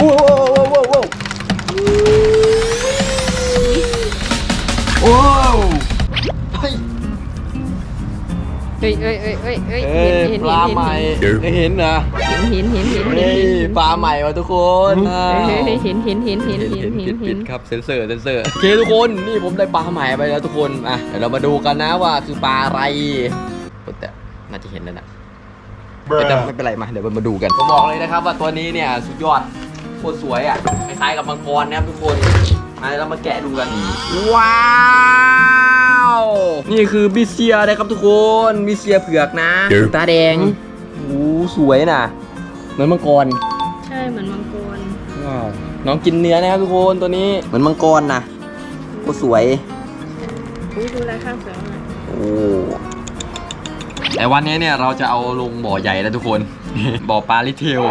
โอ้โหโอ้โหโอ้โหโอ้โหเฮ้ยเฮ้ยเฮ้ยเฮ้ยเฮ้ยเฮ้ยเอ้ยเห็นปเห็ลานเห็นใหม่เห็นเห็นะเห็นเห็นเห็นเห็นเห็นปลาใหม่ว่ะทุกคนเห็นเห็นเห็นเห็นเห็นเห็นเห็นปิดครับเซนเซอร์เซนเซอร์โอเคทุกคนนี่ผมได้ปลาใหม่ไปแล้วทุกคนอะเดี๋ยวเรามาดูกันนะว่าคือปลาอะไรแต่น่าจะเห็นแล้วนะไม่เป็นไรมาเดี๋ยวมาดูกันผมบอกเลยนะครับว่าตัวนี้เนี่ยสุดยอด โคตรสวยอะคล้ายๆกับมังกรนะครับทุกคนมาเรามาแกะดูกัน ว้าวนี่คือบิเซียนะครับทุกคนบิเซียเผือกนะ ตาแดงโอ้โหสวยนะเหมือนมังกรใช่เหมือนมังกรว้าวน้องกินเนื้อนะครับทุกคนตัวนี้เหมือนมังกรนะก็สวยอุ้ยดูลายข้างเสือหน่อยโอ้แต่วันนี้เนี่ยเราจะเอาลงบ่อใหญ่แล้วทุกคน บ่อปลาลิเทล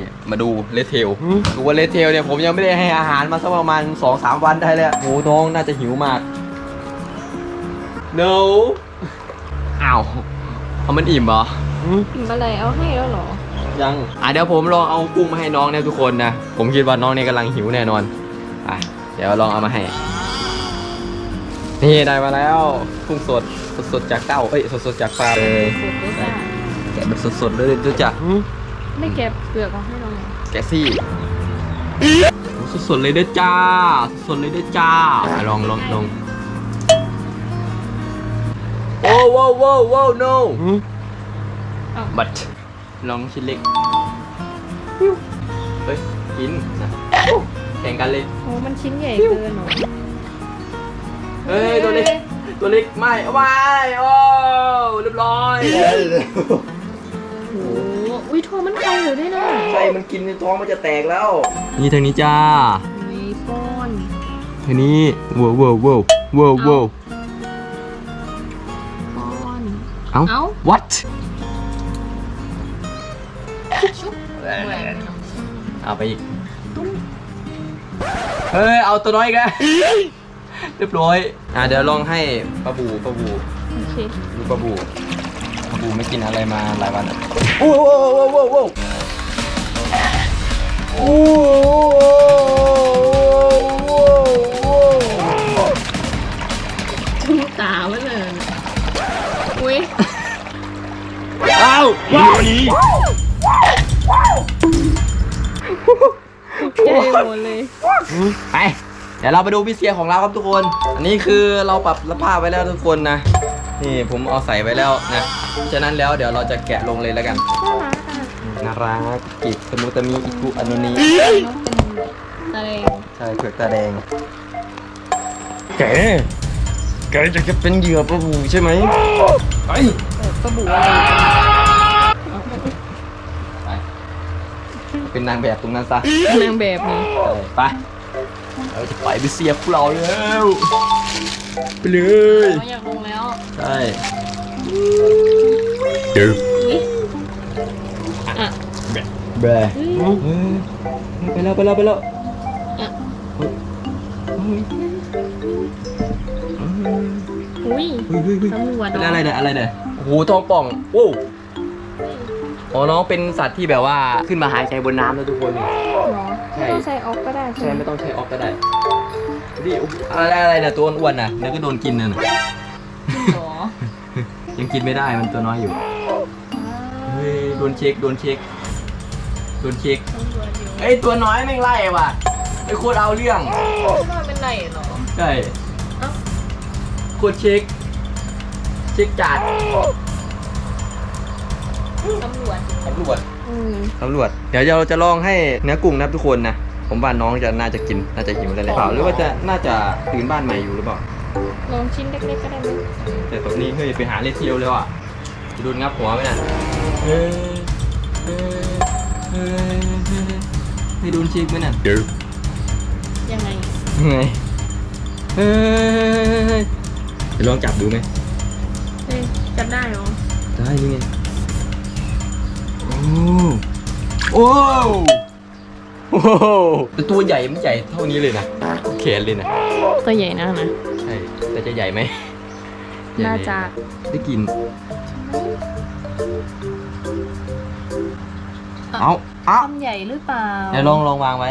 นี่มาดูเลเทลดูว่าเลเทลเนี่ยผมยังไม่ได้ให้อาหารมาสักประมาณ2อสามวันได้แล้วโอ้น้องน่าจะหิวมาก no อ้าวเอามันอิ่มเหรอ กินอะไรเอาให้แล้วเหรอ ยังอะเดี๋ยวผมลองเอากุ้งมาให้น้องเนี่ยทุกคนนะ ผมคิดว่าน้องเนี่ยกำลังหิวแน่นอน อะ เดี๋ยวลองเอามาให้ นี่ได้มาแล้วกุ้งสดสดสดๆจากเต้าเอ้ยสดสดๆจากฟาร์มเลย สุดเลยจ้า แกะแบบสดสดๆเลยดูจ้ะไม่แกะเปลือกเอาให้เราหน่อยแกะซี่สดสดๆเลยเด้อจ้า สดๆเลยเด้อจ้าอะลองลองลองโอ้ว้าวว้าวว้าว no เอาบัตลองชิ้นเล็กเฮ้ยกินนะแข่งกันเลย โอ้มันชิ้นใหญ่เกินเหรอเฮ้ย ตัวเล็ก ตัวเล็ก ไม่เอาไว้โอ้เรียบร้อย โอ้อุ้ยโทรมันไกลเลยด้วยนะใช่มันกินในท้องมันจะแตกแล้ว นี่ทางนี้จ้ามีป้อนทางนี้ว้าวว้าวว้าวว้าวว้าวป้อนเอ้าเอ้า what ชุบเหมือนเอาไปอีกเฮ้ยเอาตัวน้อยอีกันเรียบร้อย อะเดี๋ยวลองให้ปลาบูปลาบูโอเคดูปลาบูับูไม่กินอะไรมาหลายวันโอ้โหโอ้โหโอ้โหโอ้โหชุ่มตาไว้เลยอุ้ยอ้าวว้าวนี้ใจหมดเลยไป เดี๋ยวเราไปดูพี่เสียของเราครับทุกคน อันนี้คือเราปรับสภาพไว้แล้วทุกคนนะ นี่ผมเอาใส่ไว้แล้วนะ ฉะนั้นแล้วเดี๋ยวเราจะแกะลงเลยแล้วกัน น่ารักอะนารักกิบสมุตมีอิกุอนุนีน้องเป็นตะเลงใช่เผือกตาแดง แกแกจะจะเป็นเหยื่อปลาบูใช่ไหมไปเออปลาบูอะไรไปเป็นนางแบบตรงนั้นซะนางแบบนี้ไป เราจะปล่อยไปเสียบพวกเราแล้วไปเลยเขาอยากลงแล้วใช่อุ้ยอะแบร์เฮ้ยเฮ้ยไปแล้วไปแล้วไปแล้วอะเฮ้ยเฮ้ยอุ้ยเฮ้ยเฮ้ยเฮ้ยตำรวจเป็นอะไรเนี่ยอะไรเนี่ยโอ้โหทองป่องโว้ว อ๋อน้องเป็นสัตว์ที่แบบว่าขึ้นมาหายใจบนน้ำแล้วทุกคนนี่หรอใช่ ไม่ต้องใช้ออกก็ได้ใช่ใช่ไหมไม่ต้องใช้ออกก็ได้ดิอะไรอะไรเนี่ยตัวอ้วนๆน่ะเดี๋ยวก็โดนกินน่ะหรอยังกินไม่ได้มันตัวน้อยอยู่เฮ้ยโดนเช็คโดนเช็คโดนเช็คตำรวจอยู่ไอ้ยตัวน้อยแม่งไล่ว่ะไอ้โคตรเอาเรื่องว่าเป็นไรเหรอ ใช่เอ้า โคตรเช็คเช็คจัด ตำรวจตำรวจอืมตำรวจ เดี๋ยวเราจะลองให้เนื้อกุ้งนะครับทุกคนนะ ผมว่าน้องจะน่าจะกิน น่าจะหิวแล้วแหละเปล่าหรือว่าจะน่าจะตื่นบ้านใหม่อยู่หรือเปล่า ลองชิ้นเล็กๆก็ได้ไหมแต่ตอนนี้เฮ้ยไปหาเลเทียวแล้วอะจะโดนงับหัวไหมน่ะเฮ้ยเฮ้ยเฮ้ยเฮ้ยให้โดนเช็คไหมน่ะยังไงยังไงเฮ้ยจะลองจับดูไหมเฮ้ยจับได้เหรอ ได้นี่ไง โอ้โอ้โอ้แต่ตัวใหญ่ไม่ใหญ่เท่านี้เลยนะแขนเลยนะตัวใหญ่นะนะใช่แต่จะใหญ่ไหมใหญ่ไหมน่าจะได้กิน เอาอ้าวคำใหญ่หรือเปล่าเดี๋ยวลองลองวางไว้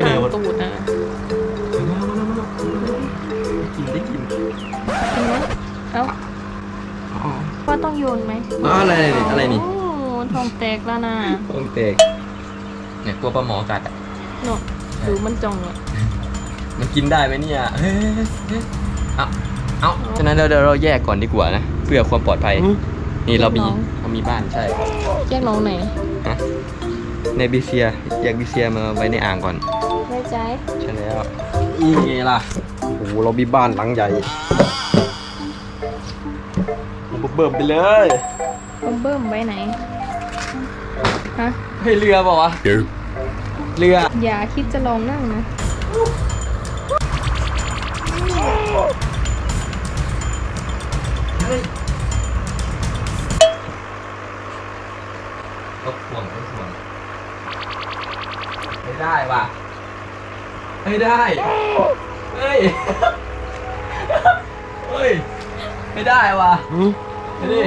ตามตูดนะกินได้กินเห็นไหมเอ้า อ๋อว่าต้องโยนไหมอ๋ออะไรนี่อะไรนี่ โอ้ทองแตกแล้วนะโองเตกเนี่ยกลัวปลาหมอกัดอะ เนาะดูมันจองอะมันกินได้ไหมเนี่ยเฮ้ยเฮ้ยเอาเอาฉะนั้นเราเดี๋ยวเราแยกก่อนดีกว่านะ เพื่อความปลอดภัย นี่เรามีเรามีบ้านใช่แยกน้องไหนฮะในบิเซียแยกบิเซียมาไว้ในอ่างก่อนแน่ใจ ใช่แล้วอีไงล่ะ โอ้โห เรามีบ้านหลังใหญ่ เบิ่มๆไปเลยเบิ่มเบิ่มไว้ไหน ฮะ ให้เรือเปล่าวะเรือ อย่าคิดจะลองนั่งนะก็ห่วงก็ห่วงไม่ได้ว่ะไม่ได้ เฮ้ย เฮ้ย ไม่ได้ว่ะ ไปดิ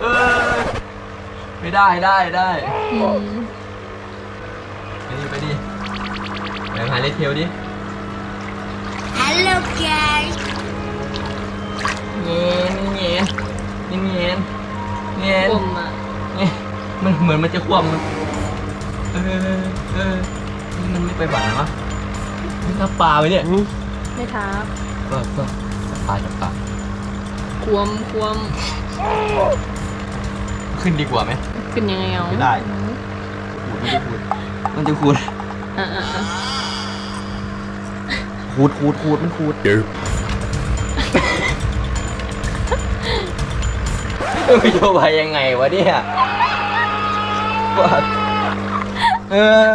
เออไม่ได้ได้ได้อืมไปดิไปดิไปหาเลเทลดิ Hello guys เงี้ยเงี้ยเงี้ยเงี้ยเงี้ยกลมอะเงี้ยมันเหมือนมันจะคว่ำมันเออเออมันไม่ไปหวานวะมันทับปลาไปเนี่ยไม่ทับก็ก็จับปลาจับปลา ควมควมขึ้นดีกว่าไหม ขึ้นยังไงเอาไม่ได้ มันจะขูดมันจะขูดอะอะอะขูดขูดขูดมันขูดเดี๋ยวไม่โยบายยังไงวะเนี่ยว่าเออ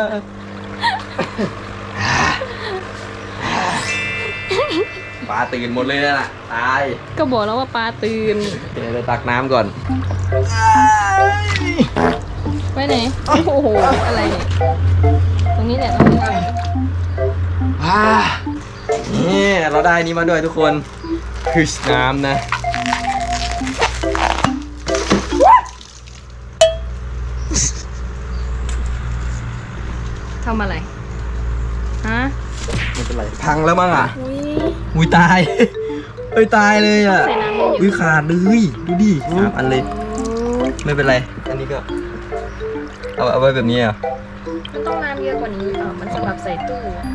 ปลาตื่นหมดเลยน่ะตายก็บอกแล้วว่าปลาตื่นเดี๋ยวเราตักน้ำก่อนไว้ไหน โอ้โห อะไรเนี่ย ตรงนี้แหละตรงนี้แหละอ่านี่เราได้นี้มาด้วยทุกคน คือน้ำนะทำอะไร ฮะ ไม่เป็นไร พังแล้วมั้งอะ อุ้ย อุ้ยตาย เอ้ยตายเลยอะ ใส่น้ำเยอะๆ อุ้ยขาดเลยดูดิสามอันเลย ไม่เป็นไร อันนี้ก็ เอาเอาไว้แบบนี้อะมันต้องน้ำเยอะกว่านี้อะมันสำหรับใส่ตู้อะ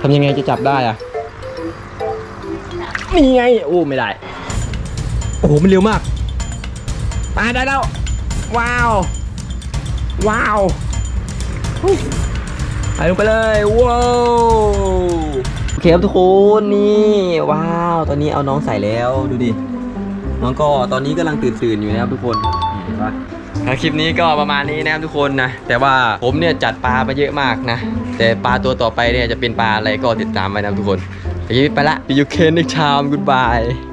ทำยังไงจะจับได้อะ นี่ไง โอ้ไม่ได้ โอ้โหมันเร็วมากตายได้แล้ว ว้าว ว้าวอุ๊ยไป ลงไปเลยว้าวโอเคครับทุกคนนี่ว้าว ตอนนี้เอาน้องใส่แล้วดูดิน้องก็ตอนนี้กำลังตื่นตื่นอยู่นะครับทุกคนนี่เห็นปะคลิปนี้ก็ประมาณนี้นะครับทุกคนนะ แต่ว่าผมเนี่ยจัดปลาไปเยอะมากนะ แต่ปลาตัวต่อไปเนี่ยจะเป็นปลาอะไรก็ติดตามไว้นะครับทุกคนคลิปไปละ See you again next time goodbye